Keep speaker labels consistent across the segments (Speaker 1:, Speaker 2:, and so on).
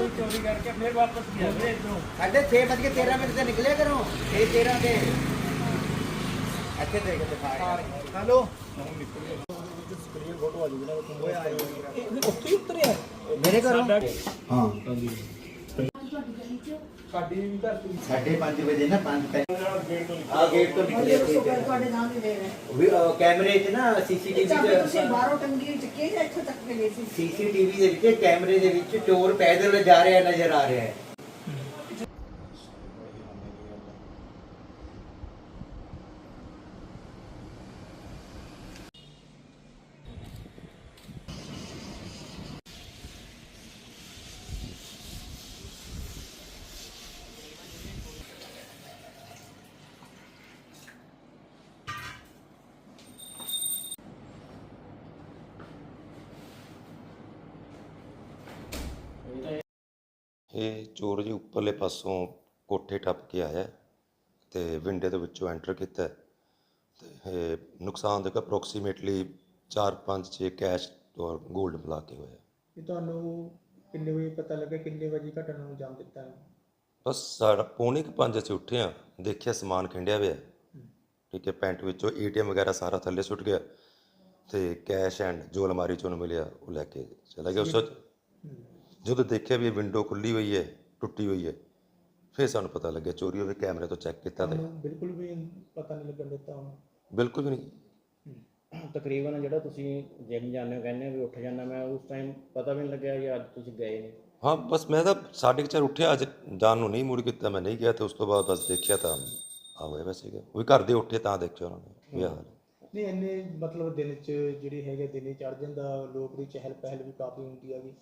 Speaker 1: ਤੋਂ ਚੋਰੀ ਕਰਕੇ ਫਿਰ ਵਾਪਸ ਗਿਆ ਵੀਰੇ ਇੱਧਰੋਂ।
Speaker 2: ਸਾਢੇ 6 ਵਜੇ 13 ਮਿੰਟ ਤੇ ਨਿਕਲੇ ਕਰੋ 6 13 ਤੇ। ਅੱਛੇ ਤਰੀਕੇ ਤੇ ਫਾਇਰ
Speaker 1: ਹੈਲੋ
Speaker 2: ਮੇਰੇ ਘਰੋਂ?
Speaker 1: ਸਾਡਾ
Speaker 2: ਹਾਂ
Speaker 1: ਸਾਡੀ ਵੀ ਘਰ ਤੋਂ
Speaker 2: ਸਾਢੇ 5 ਵਜੇ ਨਾ 5 ਤੱਕ ਆ ਗੇਟ ਤੋਂ ਨਿਕਲੇ ਸੀ
Speaker 3: ਤੁਹਾਡੇ ਨਾਮ ਹੀ ਦੇ ਰਹੇ
Speaker 2: ਵੀ, ਅਹ, ਕੈਮਰੇ 'ਚ ਨਾ ਸੀਸੀਟੀਵੀ
Speaker 3: ਚਾਬੀ ਤੁਸੀਂ
Speaker 2: 'ਚ
Speaker 3: ਬਾਹਰੋਂ ਟੰਗੀ ਚੱਕੀ ਜਾਂ ਇੱਥੋਂ ਤੱਕ ਕੇ ਗਏ ਸੀ?
Speaker 2: ਸੀਸੀਟੀਵੀ ਦੇ ਵਿੱਚ ਕੈਮਰੇ ਦੇ ਵਿੱਚ ਚੋਰ ਪੈਦਲ ਜਾ ਰਿਹਾ ਨਜ਼ਰ ਆ ਰਿਹਾ ਹੈ।
Speaker 4: ਇਹ ਚੋਰ ਜੀ ਉੱਪਰਲੇ ਪਾਸੋਂ ਕੋਠੇ ਟੱਪ ਕੇ ਆਇਆ ਤੇ ਵਿੰਡੇ ਦੇ ਵਿੱਚੋਂ ਐਂਟਰ ਕੀਤਾ ਤੇ ਇਹ ਨੁਕਸਾਨ ਦੇਖੋ ਅਪਰੋਕਸੀਮੇਟਲੀ 4-5 6 ਕੈਸ਼ ਔਰ 골ਡ ਮਿਲਾ ਕੇ ਹੋਇਆ।
Speaker 1: ਇਹ ਤੁਹਾਨੂੰ ਕਿੰਨੇ ਵਜੇ ਪਤਾ ਲੱਗਾ ਕਿੰਨੇ ਵਜੇ ਘਟਨਾ ਨੂੰ ਅੰਜਾਮ ਦਿੱਤਾ? ਹੈ
Speaker 4: ਬਸ ਸਾਡਾ ਪੌਣੇ ਕੁ ਪੰਜ ਅਸੀਂ ਉੱਠੇ ਆ ਦੇਖਿਆ ਸਮਾਨ ਖਿੰਡਿਆ ਹੋਇਆ। ਠੀਕ ਹੈ ਪੈਂਟ ਵਿੱਚੋਂ ਏਟੀਐਮ ਵਗੈਰਾ ਸਾਰਾ ਥੱਲੇ ਸੁੱਟ ਗਿਆ ਤੇ ਕੈਸ਼ ਐਂਡ ਜੋ ਅਲਮਾਰੀ ਚੋਂ ਮਿਲਿਆ ਉਹ ਲੈ ਕੇ ਚਲਾ ਗਿਆ ਉਸ ਜਦੋਂ ਦੇਖਿਆ ਵੀ ਇਹ ਵਿੰਡੋ ਖੁੱਲੀ ਹੋਈ ਹੈ ਟੁੱਟੀ ਹੋਈ ਹੈ ਫਿਰ ਸਾਨੂੰ ਪਤਾ ਲੱਗਿਆ ਚੋਰੀ ਹੋਵੇ ਕੈਮਰੇ ਤੋਂ ਚੈੱਕ ਕੀਤਾ ਤੇ।
Speaker 1: ਤੁਹਾਨੂੰ ਬਿਲਕੁਲ ਵੀ ਪਤਾ ਨਹੀਂ ਲੱਗਣ ਦਿੱਤਾ ਉਹਨੂੰ।
Speaker 4: ਬਿਲਕੁਲ ਵੀ ਨਹੀਂ।
Speaker 5: ਤਕਰੀਬਨ ਜਿਹੜਾ ਤੁਸੀਂ ਜਿਮ ਜਾਂਦੇ ਹੋ ਕਹਿੰਦੇ ਹੋ ਵੀ ਉੱਠ ਜਾਂਦਾ ਮੈਂ ਉਸ ਟਾਈਮ ਪਤਾ ਵੀ ਨਹੀਂ ਲੱਗਿਆ ਕਿ ਅੱਜ ਤੁਸੀਂ ਗਏ ਨੇ
Speaker 4: ਹਾਂ ਬਸ ਮੈਂ ਤਾਂ ਸਾਢੇ ਕੁ ਚਾਰ ਉੱਠਿਆ ਅੱਜ ਜਾਣ ਨੂੰ ਨਹੀਂ ਮੁੜ ਕੀਤਾ ਮੈਂ ਨਹੀਂ ਗਿਆ ਤੇ ਉਸ ਤੋਂ ਬਾਅਦ ਬਸ ਦੇਖਿਆ ਤਾਂ ਆ ਹੋਇਆ ਵੈਸੇ ਕਿ ਉਹ ਵੀ ਘਰ ਦੇ ਉੱਠੇ ਤਾਂ ਦੇਖਿਆ ਉਹਨਾਂ ਨੇ ਵੀ ਆਹ। ਹਾਲ ਹੈ।
Speaker 1: ਨਹੀਂ ਇੰਨੇ ਮਤਲਬ ਦਿਨ ਚ ਜਿਹੜੀ ਹੈਗੇ ਦਿਨੇ ਚੜ ਜਾਂਦਾ ਲੋਕ ਦੀ ਚਹਿਲ ਪਹਿਲ ਵੀ ਕਾਫੀ ਹੁੰਦੀ ਹੈਗੀ।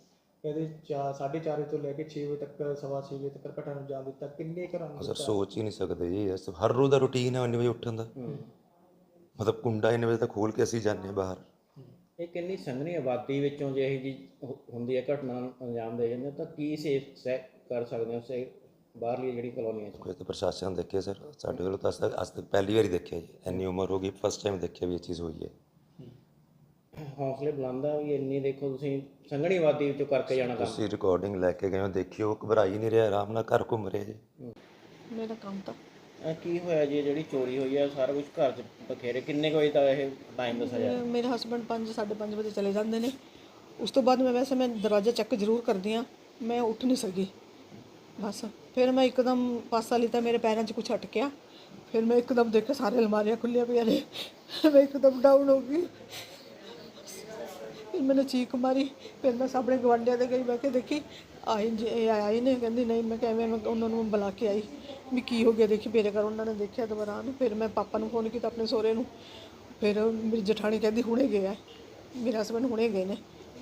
Speaker 1: ਕਹਿੰਦੇ 4:30 ਵਜੇ ਤੋਂ ਲੈ ਕੇ 6 ਵਜੇ ਤੱਕ ਸਵਾ ਛੇ ਵਜੇ ਤੱਕ ਘਟਨਾ ਨੂੰ ਅੰਜਾਮ ਦਿੱਤਾ। ਕਿੰਨੇ ਘਰਾਂ ਨੂੰ
Speaker 4: ਸਰ? ਸੋਚ ਹੀ ਨਹੀਂ ਸਕਦੇ ਜੀ ਇਸ ਹਰ ਰੋਜ਼ ਦਾ ਰੁਟੀਨ ਹੈ 9 ਵਜੇ ਉੱਠਣ ਦਾ। ਮਤਲਬ ਕੁੰਡਾ 9 ਵਜੇ ਤੱਕ ਖੋਲ ਕੇ ਅਸੀਂ ਜਾਂਦੇ ਹਾਂ ਬਾਹਰ।
Speaker 5: ਇਹ ਕਿੰਨੀ ਸੰਘਣੀ ਆਬਾਦੀ ਵਿੱਚੋਂ ਜੇ ਇਹ ਜੀ ਹੁੰਦੀ ਹੈ ਘਟਨਾ ਨੂੰ ਅੰਜਾਮ ਦੇ ਜਾਂਦੇ ਤਾਂ ਕੀ ਸੇਫ ਕਰ ਸਕਦੇ ਹੋ ਸੇ ਬਾਹਰਲੀ ਜਿਹੜੀ ਕਲੋਨੀਆਂ 'ਚ?
Speaker 4: ਕੋਈ ਤਾਂ ਪ੍ਰਸ਼ਾਸਨ ਦੇਖੇ ਸਰ ਸਾਡੇ ਕੋਲ ਤਾਂ ਅੱਜ ਤੱਕ ਪਹਿਲੀ ਵਾਰੀ ਦੇਖਿਆ ਜੀ। ਇੰਨੀ ਉਮਰ ਹੋ ਗਈ ਫਸਟ ਟਾਈਮ ਦੇਖਿਆ ਵੀ ਇਹ ਚੀਜ਼ ਹੋਈ ਹੈ।
Speaker 5: ਹੌਸਲੇ ਬੁਲੰਦ ਆ ਵੀ ਇੰਨੀ ਦੇਖੋ ਤੁਸੀਂ ਸੰਘਣੀ ਆਬਾਦੀ ਵਿੱਚੋਂ ਕਰਕੇ ਜਾਣਾ ਕੰਮ
Speaker 4: ਤੁਸੀਂ ਰਿਕਾਰਡਿੰਗ ਲੈ ਕੇ ਗਏ ਹੋ ਦੇਖਿਓ ਉਹ ਘਬਰਾ ਹੀ ਨਹੀਂ ਰਿਹਾ ਆਰਾਮ ਨਾਲ ਘਰ ਘੁੰਮ ਰਿਹਾ ਜੀ।
Speaker 3: ਮੇਰਾ ਕੰਮ ਤਾਂ
Speaker 5: ਇਹ ਕੀ ਹੋਇਆ ਜੀ ਇਹ ਜਿਹੜੀ ਚੋਰੀ ਹੋਈ ਹੈ ਸਾਰਾ ਕੁਝ ਘਰ 'ਚ ਬਖੇਰੇ ਕਿੰਨੇ ਕੁ ਵਜੇ ਤੱਕ ਇਹ ਟਾਈਮ ਦੱਸਿਆ ਜਾ
Speaker 3: ਮੇਰੇ ਹਸਬੰਡ 5 5:30 ਵਜੇ ਚਲੇ ਜਾਂਦੇ ਨੇ। ਉਸ ਤੋਂ ਬਾਅਦ ਮੈਂ ਵੈਸੇ ਮੈਂ ਦਰਵਾਜ਼ਾ ਚੈੱਕ ਜ਼ਰੂਰ ਕਰਦੀ ਆ ਮੈਂ ਉੱਠ ਨਹੀਂ ਸਕੀ। ਬਸ ਫਿਰ ਮੈਂ ਇੱਕਦਮ ਪਾਸਾ ਲਿੱਤਾ ਮੇਰੇ ਪੈਰਾਂ 'ਚ ਕੁਝ ਅਟਕਿਆ। ਫਿਰ ਮੈਂ ਇੱਕਦਮ ਦੇਖਿਆ ਸਾਰੇ ਅਲਮਾਰੀਆਂ ਖੁੱਲੀਆਂ ਪਈਆਂ ਨੇ। ਮੈਂ ਇੱਕਦਮ ਡਾਊਨ ਹੋ ਗਈ। ਫਿਰ ਮੈंने ਚੀਕ ਮਾਰੀ ਫਿਰ ਮੈਂ ਸਾਹਮਣੇ ਗਵਾਂਢੀਆਂ ਦੇ ਗਈ ਮੈਂ ਕਿ ਦੇਖੀ ਆਈ ਜੀ ਇਹ ਆਈ ਨੇ ਕਹਿੰਦੀ ਨਹੀਂ ਮੈਂ ਕਿਵੇਂ ਮੈਂ ਉਹਨਾਂ ਨੂੰ ਬੁਲਾ ਕੇ ਆਈ ਵੀ ਕੀ ਹੋ ਗਿਆ ਦੇਖੀ ਮੇਰੇ ਘਰ ਉਹਨਾਂ ਨੇ ਦੇਖਿਆ ਦੁਬਾਰਾ ਨੂੰ ਫਿਰ ਮੈਂ ਪਾਪਾ ਨੂੰ ਫੋਨ ਕੀਤਾ ਆਪਣੇ ਸਹੁਰੇ ਨੂੰ ਫਿਰ ਮੇਰੀ ਜਠਾਣੀ ਕਹਿੰਦੀ ਹੁਣੇ ਗਿਆ ਮੇਰੇ ਹਸਬੰਡ ਹੁਣੇ ਗਏ ਨੇ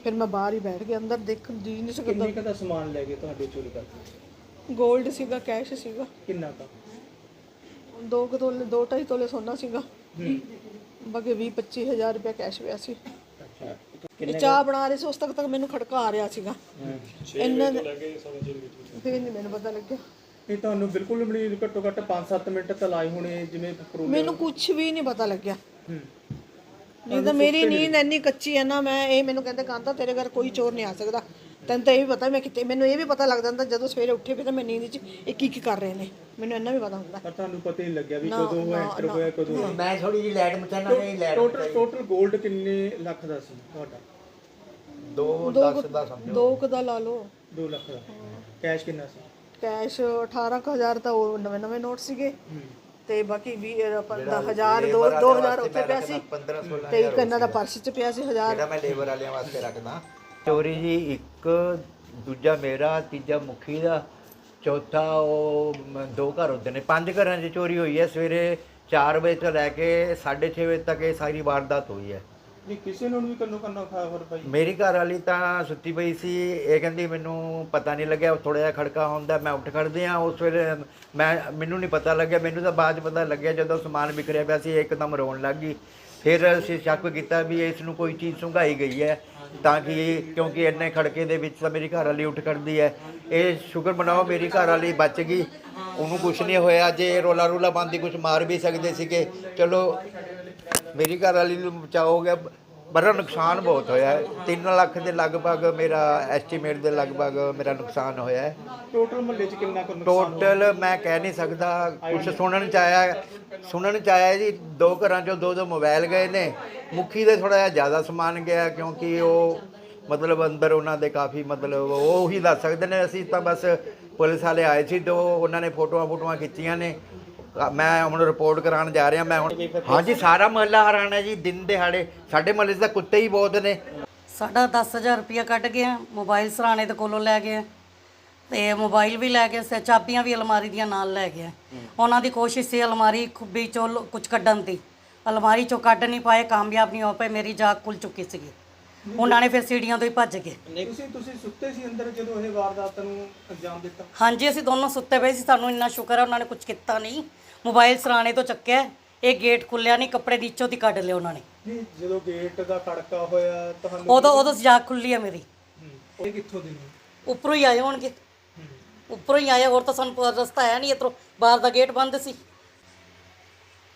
Speaker 3: ਫਿਰ ਮੈਂ ਬਾਹਰ ਹੀ ਬੈਠ ਗਿਆ ਅੰਦਰ ਦੇਖਣ ਜੀ ਨਹੀਂ ਸਕਦਾ।
Speaker 1: ਕਿੰਨੇ ਦਾ ਸਮਾਨ ਲੈ ਗਏ ਤੁਹਾਡੇ ਚੋਰੀ ਕਰਕੇ?
Speaker 3: 골ਡ ਸੀਗਾ ਕੈਸ਼ ਸੀਗਾ।
Speaker 1: ਕਿੰਨਾ
Speaker 3: ਦੋ ਕੁ ਤੋਲੇ ਦੋ ਢਾਈ ਤੋਲੇ ਸੋਨਾ ਸੀਗਾ। ਬਾਕੀ 20 25000 ਰੁਪਏ ਕੈਸ਼ ਪਿਆ ਸੀ। ਇਹ ਚਾਹ ਬਣਾ ਰਹੇ ਸੀ ਉਸ ਤੱਕ ਤੱਕ ਮੈਨੂੰ ਖੜਕਾ ਆ ਰਿਹਾ ਸੀਗਾ। ਇੰਨਾ ਫਿਰ ਨਹੀਂ ਮੈਨੂੰ ਪਤਾ ਲੱਗਿਆ।
Speaker 1: ਇਹ ਤੁਹਾਨੂੰ ਬਿਲਕੁਲ ਵੀ ਨਹੀਂ ਘੱਟੋ ਘੱਟ 5-7 ਮਿੰਟ ਤਾਂ ਲਾਏ ਹੋਣੇ ਜਿਵੇਂ ਪ੍ਰੋ
Speaker 3: ਮੈਨੂੰ ਕੁਝ ਵੀ ਨਹੀਂ ਪਤਾ ਲੱਗਿਆ। ਨਹੀਂ ਤਾਂ ਮੇਰੀ ਨੀਂਦ ਇੰਨੀ ਕੱਚੀ ਹੈ ਨਾ ਮੈਂ ਇਹ ਮੈਨੂੰ ਕਹਿੰਦੇ ਕਾਂਤਾ ਤੇਰੇ ਘਰ ਕੋਈ ਚੋਰ ਨਹੀਂ ਆ ਸਕਦਾ। ਤੈਨੂੰ ਤਾਂ ਇਹ ਵੀ ਪਤਾ ਮੈਂ ਕਿਤੇ ਮੈਨੂੰ ਇਹ ਵੀ ਪਤਾ ਲੱਗ ਜਾਂਦਾ ਜਦੋਂ ਸਵੇਰੇ ਉੱਠੇ ਵੀ ਤਾਂ ਮੈਂ ਨੀਂਦ 'ਚ ਇਹ ਕੀ ਕੀ ਕਰ ਰਹੇ ਨੇ। ਮੈਨੂੰ ਇੰਨਾ ਵੀ ਪਤਾ ਹੁੰਦਾ।
Speaker 1: ਪਰ ਤੁਹਾਨੂੰ ਪਤਾ ਹੀ ਨਹੀਂ ਲੱਗਿਆ ਵੀ ਕਦੋਂ ਉਹ ਐਂਟਰ ਹੋਇਆ ਕਦੋਂ
Speaker 2: ਮੈਂ ਥੋੜੀ ਜਿਹੀ ਲਾਈਟ ਮਚਾਣਾ ਨਹੀਂ ਲਾਈਟ
Speaker 1: ਟੋਟਲ ਟੋਟਲ 골ਡ ਕਿੰਨੇ ਲੱਖ ਦਾ ਸੀ ਤੁਹਾਡਾ?
Speaker 2: 2 10 ਦਾ ਸਮਝੋ।
Speaker 3: ਦੋ ਕੁ ਦਾ ਲਾ ਲਓ।
Speaker 1: 2 ਲੱਖ ਦਾ। ਕੈਸ਼ ਕਿੰਨਾ ਸੀ?
Speaker 3: ਕੈਸ਼ 18000 ਤਾਂ ਉਹ ਨਵੇਂ ਨਵੇਂ ਨੋਟ ਸੀਗੇ। ਤੇ ਬਾਕੀ 20000 ਦੋ 2000 ਉੱਥੇ ਪਿਆ ਸੀ।
Speaker 2: 15 16
Speaker 3: ਤੇ ਇੱਕ ਇਹਨਾਂ ਦਾ ਪਰਸ 'ਚ ਪਿਆ ਸੀ 1000
Speaker 2: ਜਿਹੜਾ ਮੈਂ ਲੇਬਰ ਵਾਲਿਆਂ ਵਾਸਤੇ ਰੱਖਦਾ। ਚੋਰੀ ਜੀ ਇੱਕ ਦੂਜਾ ਮੇਰਾ ਤੀਜਾ ਮੁਖੀ ਦਾ ਚੌਥਾ ਉਹ ਮ- ਦੋ ਘਰ ਹੁੰਦੇ ਨੇ। ਪੰਜ ਘਰਾਂ 'ਚ ਚੋਰੀ ਹੋਈ ਹੈ। ਸਵੇਰੇ 4 ਵਜੇ ਤੋਂ ਲੈ ਕੇ 6:30 ਵਜੇ ਤੱਕ ਇਹ ਸਾਰੀ ਵਾਰਦਾਤ ਹੋਈ ਹੈ।
Speaker 1: ਨਹੀਂ ਕਿਸੇ ਨੂੰ ਵੀ ਕੰਨੋ ਕੰਨੋ ਖਾ ਹੋਰ ਭਾਈ?
Speaker 2: ਮੇਰੀ ਘਰ ਵਾਲੀ ਤਾਂ ਸੁੱਤੀ ਪਈ ਸੀ। ਇਹ ਕਹਿੰਦੀ ਮੈਨੂੰ ਪਤਾ ਨਹੀਂ ਲੱਗਿਆ ਥੋੜਾ ਜਿਹਾ ਖੜਕਾ ਹੁੰਦਾ ਮੈਂ ਉੱਠ ਖੜਦੇ ਆ ਉਸ ਵੇਲੇ ਮੈਂ ਮੈਨੂੰ ਨਹੀਂ ਪਤਾ ਲੱਗਿਆ। ਮੈਨੂੰ ਤਾਂ ਬਾਅਦ 'ਚ ਪਤਾ ਲੱਗਿਆ ਜਦੋਂ ਸਮਾਨ ਵਿਖਰਿਆ ਪਿਆ ਸੀ ਇਹ ਇੱਕਦਮ ਰੋਣ ਲੱਗ ਗਈ। ਫਿਰ ਅਸੀਂ ਸ਼ੱਕ ਕੀਤਾ ਵੀ ਇਸ ਨੂੰ ਕੋਈ ਚੀਜ਼ ਸੁੰਘਾਈ ਗਈ ਹੈ, ਤਾਂ ਕਿ ਕਿਉਂਕਿ ਇੰਨੇ ਖੜਕੇ ਦੇ ਵਿੱਚ ਤਾਂ ਮੇਰੀ ਘਰ ਵਾਲੀ ਉੱਠ ਖੜਦੀ ਹੈ। ਇਹ ਸ਼ੁਕਰ ਬਣਾਓ, ਮੇਰੀ ਘਰ ਵਾਲੀ ਬਚ ਗਈ। ਉਹਨੂੰ ਕੁਝ ਨਹੀਂ ਹੋਇਆ, ਜੇ ਰੋਲਾ ਰੋਲਾ ਬੰਦੀ ਕੁਝ ਮਾਰ ਵੀ ਸਕਦੇ ਸੀਗੇ। ਚਲੋ, ਮੇਰੀ ਘਰ ਵਾਲੀ ਨੂੰ ਬਚਾਅ ਗਿਆ। ਪਰ ਨੁਕਸਾਨ ਬਹੁਤ ਹੋਇਆ ਹੈ। 3 ਲੱਖ ਦੇ ਲਗਭਗ ਮੇਰਾ ਐਸਟੀਮੇਟ ਦੇ ਲਗਭਗ ਮੇਰਾ ਨੁਕਸਾਨ ਹੋਇਆ ਹੈ।
Speaker 1: ਟੋਟਲ ਮੁਹੱਲੇ 'ਚ ਕਿੰਨਾ ਕੁ ਨੁਕਸਾਨ
Speaker 2: ਟੋਟਲ ਮੈਂ ਕਹਿ ਨਹੀਂ ਸਕਦਾ। ਕੁਝ ਸੁਣਨ ਚ ਆਇਆ ਸੁਣਨ ਚ ਆਇਆ ਜੀ ਦੋ ਘਰਾਂ ਚੋਂ ਦੋ ਦੋ ਮੋਬਾਈਲ ਗਏ ਨੇ। ਮੁਖੀ ਦੇ ਥੋੜਾ ਜਿਹਾ ਜ਼ਿਆਦਾ ਸਮਾਨ ਗਿਆ ਕਿਉਂਕਿ ਉਹ ਮਤਲਬ ਅੰਦਰ ਉਹਨਾਂ ਦੇ ਕਾਫੀ ਮਤਲਬ ਉਹ ਹੀ ਦੱਸ ਸਕਦੇ ਨੇ। ਅਸੀਂ ਤਾਂ ਬਸ ਪੁਲਿਸ ਵਾਲੇ ਆਏ ਸੀ ਉਹ ਉਹਨਾਂ ਨੇ ਫੋਟੋਆਂ ਫੋਟੋਆਂ ਖਿੱਚੀਆਂ ਨੇ। ਮੈਂ ਹੁਣ ਰਿਪੋਰਟ ਕਰਾਉਣ ਜਾ ਰਿਹਾ ਮੈਂ ਹੁਣ ਹਾਂਜੀ ਸਾਰਾ ਮਹੱਲਾ ਹਰਾਣਾ ਜੀ ਦਿਨ ਦਿਹਾੜੇ। ਸਾਡੇ ਮਹੱਲੇ 'ਚ ਤਾਂ ਕੁੱਤੇ ਹੀ ਬਹੁਤ ਨੇ।
Speaker 6: ਸਾਡਾ 10000 ਰੁਪਇਆ ਕੱਢ ਗਿਆ ਮੋਬਾਈਲ ਸਰਾਣੇ ਦੇ ਕੋਲੋਂ ਲੈ ਗਏ ਤੇ ਮੋਬਾਈਲ ਵੀ ਲੈ ਗਏ ਸੇ ਚਾਬੀਆਂ ਵੀ ਅਲਮਾਰੀ ਦੀਆਂ ਨਾਲ ਲੈ ਗਏ ਉਹਨਾਂ ਦੀ ਕੋਸ਼ਿਸ਼ ਸੀ ਅਲਮਾਰੀ ਖੁੱਬੀ ਚੋਂ ਕੁਝ ਕੱਢਣ ਦੀ। ਅਲਮਾਰੀ ਚੋਂ ਕੱਢ ਨਹੀਂ ਪਾਏ ਕਾਮਯਾਬ ਨਹੀਂ ਹੋ ਪਏ ਮੇਰੀ ਜਾਗ ਖੁੱਲ ਚੁੱਕੀ ਸੀਗੀ। ਉਹਨਾਂ ਨੇ ਫਿਰ ਸੀੜੀਆਂ ਤੋਂ ਹੀ ਭੱਜ ਗਏ।
Speaker 1: ਤੁਸੀਂ ਤੁਸੀਂ ਸੁੱਤੇ ਸੀ ਅੰਦਰ ਜਦੋਂ ਇਹ ਵਾਰਦਾਤ ਨੂੰ ਅੰਜਾਮ ਦਿੱਤਾ?
Speaker 6: ਹਾਂਜੀ ਅਸੀਂ ਦੋਨੋਂ ਸੁੱਤੇ ਪਏ ਸੀ ਸਾਨੂੰ ਇੰਨਾ ਸ਼ੁਕਰ ਹੈ ਉਹਨਾਂ ਨੇ ਕੁਝ ਕੀਤਾ ਨਹੀਂ। ਮੋਬਾਈਲ ਸਰਾਣੇ ਤੋਂ ਚੱਕਿਆ ਇਹ ਗੇਟ ਖੁੱਲਿਆ ਨਹੀਂ ਕੱਪੜੇ ਇੱਚੋ ਦੀ ਕੱਢ ਲਿਆ ਉਹਨਾਂ ਨੇ।
Speaker 1: ਨਹੀਂ ਜਦੋਂ ਗੇਟ ਦਾ ਖੜਕਾ ਹੋਇਆ ਤੁਹਾਨੂੰ
Speaker 6: ਉਦੋਂ ਉਦੋਂ ਜਾਗ ਖੁੱਲੀ ਹੈ ਮੇਰੀ।
Speaker 1: ਹੂੰ, ਇਹ ਕਿੱਥੋਂ ਦੇ ਨੇ
Speaker 6: ਉੱਪਰੋਂ ਹੀ ਆਏ ਹੋਣਗੇ। ਉੱਪਰੋਂ ਹੀ ਆਏ ਹੋਰ ਤਾਂ ਸਾਨੂੰ ਪ- ਰਸਤਾ ਹੈ ਨਹੀਂ ਇੱਧਰੋਂ। ਬਾਹਰ ਦਾ ਗੇਟ ਬੰਦ ਸੀ।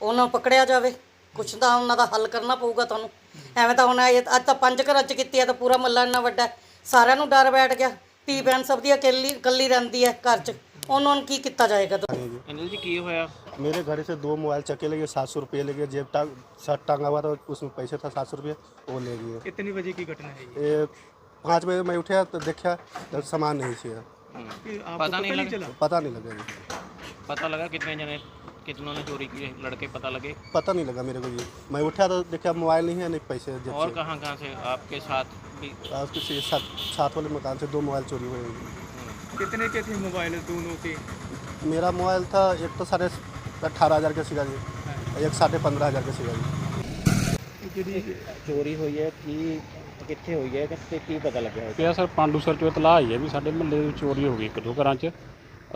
Speaker 6: ਉਹਨਾਂ ਨੂੰ ਪਕੜਿਆ ਜਾਵੇ। ਕੁਛ ਤਾਂ ਉਹਨਾਂ ਦਾ ਹੱਲ ਕਰਨਾ ਪਊਗਾ ਤੁਹਾਨੂੰ। ਐਵੇਂ ਤਾਂ ਹੁਣ ਇਹ ਅੱਜ ਤਾਂ ਪੰਜ ਘਰਾਂ 'ਚ ਕੀਤੀ ਹੈ ਤਾਂ ਪੂਰਾ ਮੱਲਾ ਇੰਨਾ ਵੱਡਾ ਹੈ। ਸਾਰਿਆਂ ਨੂੰ ਡਰ ਬੈਠ ਗਿਆ। ਧੀ ਭੈਣ ਸਭ ਦੀ ਇਕੱਲੀ ਇਕੱਲੀ ਰਹਿੰਦੀ ਹੈ ਘਰ 'ਚ। ऑन ऑन की कितना जाएगा
Speaker 5: तो? अनिल जी की हुआ?
Speaker 7: मेरे घर से दो मोबाइल चक्के लगे सात सौ रुपये ले गए जेब टांग शर्ट टांगा हुआ था उसमें पैसे था सात सौ रुपये वो ले गए।
Speaker 1: कितनी बजे की घटना है
Speaker 7: पाँच बजे मैं उठा तो देखा तो सामान नहीं
Speaker 1: तो चाहिए
Speaker 5: पता नहीं लगा
Speaker 7: पता नहीं लगा
Speaker 5: पता लगा कितने जने कितनों ने चोरी की लड़के पता लगे?
Speaker 7: पता नहीं लगा मेरे को ये। मैं उठा तो देखा मोबाइल नहीं है नहीं पैसे
Speaker 5: और कहाँ कहाँ से? आपके साथ भी
Speaker 7: आपके साथ साथ वाले मकान से दो मोबाइल चोरी हुए
Speaker 1: कितने के थे मोबाइल दोनों के
Speaker 7: मेरा मोबाइल था एक तो साढ़े अट्ठारह हज़ार का सीगा जी एक साढ़े पंद्रह हज़ार का सीगा जी
Speaker 1: ਜਿਹੜੀ
Speaker 5: ਚੋਰੀ ਹੋਈ ਹੈ ਕੀ ਕਿੱਥੇ ਹੋਈ ਹੈ ਤੇ ਕੀ ਪਤਾ ਲੱਗਿਆ ਹੈ
Speaker 8: ਪਿਆ ਸਰ ਪਾਂਡੂ ਸਰ ਚੋਂ ਇਤਲਾਹ ਆਈ ਹੈ ਵੀ ਸਾਡੇ ਮਹੱਲੇ ਵਿੱਚ ਚੋਰੀ ਹੋ ਗਈ ਇੱਕ ਦੋ ਘਰਾਂ 'ਚ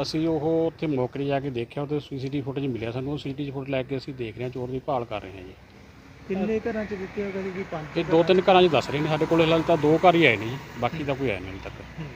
Speaker 8: ਅਸੀਂ ਉਹ ਉੱਥੇ ਮੌਕੇ ਜਾ ਕੇ ਦੇਖਿਆ ਉਹਦੇ ਸੀਸੀਟੀਵੀ ਫੁਟੇਜ ਮਿਲਿਆ ਸਾਨੂੰ ਉਹ ਸੀਸੀਟੀਵੀ ਫੁਟੇਜ ਲੈ ਕੇ ਅਸੀਂ ਦੇਖ ਰਹੇ ਹਾਂ ਚੋਰ ਦੀ ਭਾਲ ਕਰ ਰਹੇ ਹਾਂ ਜੀ
Speaker 1: ਕਿੰਨੇ ਘਰਾਂ ਚ ਦਿੱਤੇ ਹੋਗਾ ਜੀ ਪੰਜ
Speaker 8: ਇਹ ਦੋ ਤਿੰਨ ਘਰਾਂ 'ਚ ਦੱਸ ਰਹੇ ਨੇ ਸਾਡੇ ਕੋਲ ਹਾਲੇ ਤਾਂ ਦੋ ਘਰ ਹੀ ਆਏ ਨੇ ਜੀ ਬਾਕੀ ਤਾਂ ਕੋਈ ਆਇਆ ਨਹੀਂ ਹਾਲੇ ਤੱਕ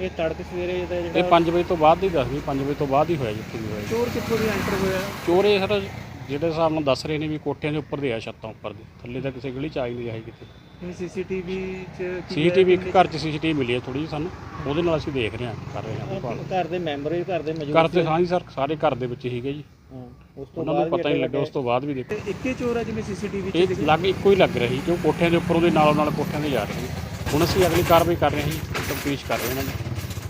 Speaker 5: ਇਹ ਤੜਕ ਸਵੇਰੇ ਦਾ
Speaker 8: ਇਹ 5 ਵਜੇ ਤੋਂ ਬਾਅਦ ਹੀ ਦੱਸ ਵੀ 5 ਵਜੇ ਤੋਂ ਬਾਅਦ ਹੀ ਹੋਇਆ ਜਿੱਥੇ ਵੀ ਹੋਇਆ।
Speaker 1: ਚੋਰ ਕਿੱਥੋਂ ਦੀ ਐਂਟਰ ਹੋਇਆ?
Speaker 8: ਚੋਰ ਇਹ ਸਰ ਜਿਹੜੇ ਹਿਸਾਬ ਨਾਲ ਦੱਸ ਰਹੇ ਨੇ ਵੀ ਕੋਠਿਆਂ ਦੇ ਉੱਪਰ ਦੇ ਆ ਛੱਤਾਂ ਉੱਪਰ ਦੇ। ਥੱਲੇ ਤਾਂ ਕਿਸੇ ਗਲੀ 'ਚ ਆ ਹੀ ਨਹੀਂ ਜਾਈ ਕਿਤੇ।
Speaker 1: ਹੁਣ ਸੀਸੀਟੀਵੀ ਚ ਕੀ
Speaker 8: ਸੀਸੀਟੀਵੀ ਇੱਕ ਘਰ 'ਚ ਸੀਸੀਟੀਵੀ ਮਿਲੀ ਹੈ ਥੋੜੀ ਸਾਨੂੰ। ਉਹਦੇ ਨਾਲ ਅਸੀਂ ਦੇਖ ਰਹੇ ਹਾਂ ਕਰ ਰਹੇ ਹਾਂ। ਭਾਲ
Speaker 5: ਘਰ ਦੇ ਮੈਂਬਰ ਵੀ ਘਰ ਦੇ ਮੌਜੂਦ
Speaker 8: ਘਰ ਤੇ ਹਾਂ ਜੀ ਸਰ ਸਾਰੇ ਘਰ ਦੇ ਵਿੱਚ ਹੀਗੇ ਜੀ।
Speaker 5: ਹਾਂ, ਉਸ ਤੋਂ
Speaker 8: ਉਹਨਾਂ ਨੂੰ ਪਤਾ ਹੀ ਲੱਗਾ ਉਸ ਤੋਂ ਬਾਅਦ ਵੀ ਦੇਖੋ।
Speaker 1: ਤੇ ਇੱਕੇ ਚੋਰ ਆ ਜਿਵੇਂ ਸੀਸੀਟੀਵੀ ਚ
Speaker 8: ਇਹ ਲੱਗ ਇੱਕੋ ਹੀ ਲੱਗ ਰਹੀ ਕਿਉਂ ਕੋਠਿਆਂ ਦੇ ਉੱਪਰ ਉਹਦੇ ਨਾਲੋਂ ਨਾਲ ਕੋਠਿਆਂ ਦੇ ਜਾ ਰਹੇ ਸੀ ਹੁਣ ਅਸੀਂ ਅਗਲੀ ਕਾਰਵਾਈ ਕਰ ਰਹੇ ਹਾਂ ਜੀ ਤਫਤੀਸ਼ ਕਰ ਰਹੇ ਹਾਂ ਇਹਨਾਂ ਦੀ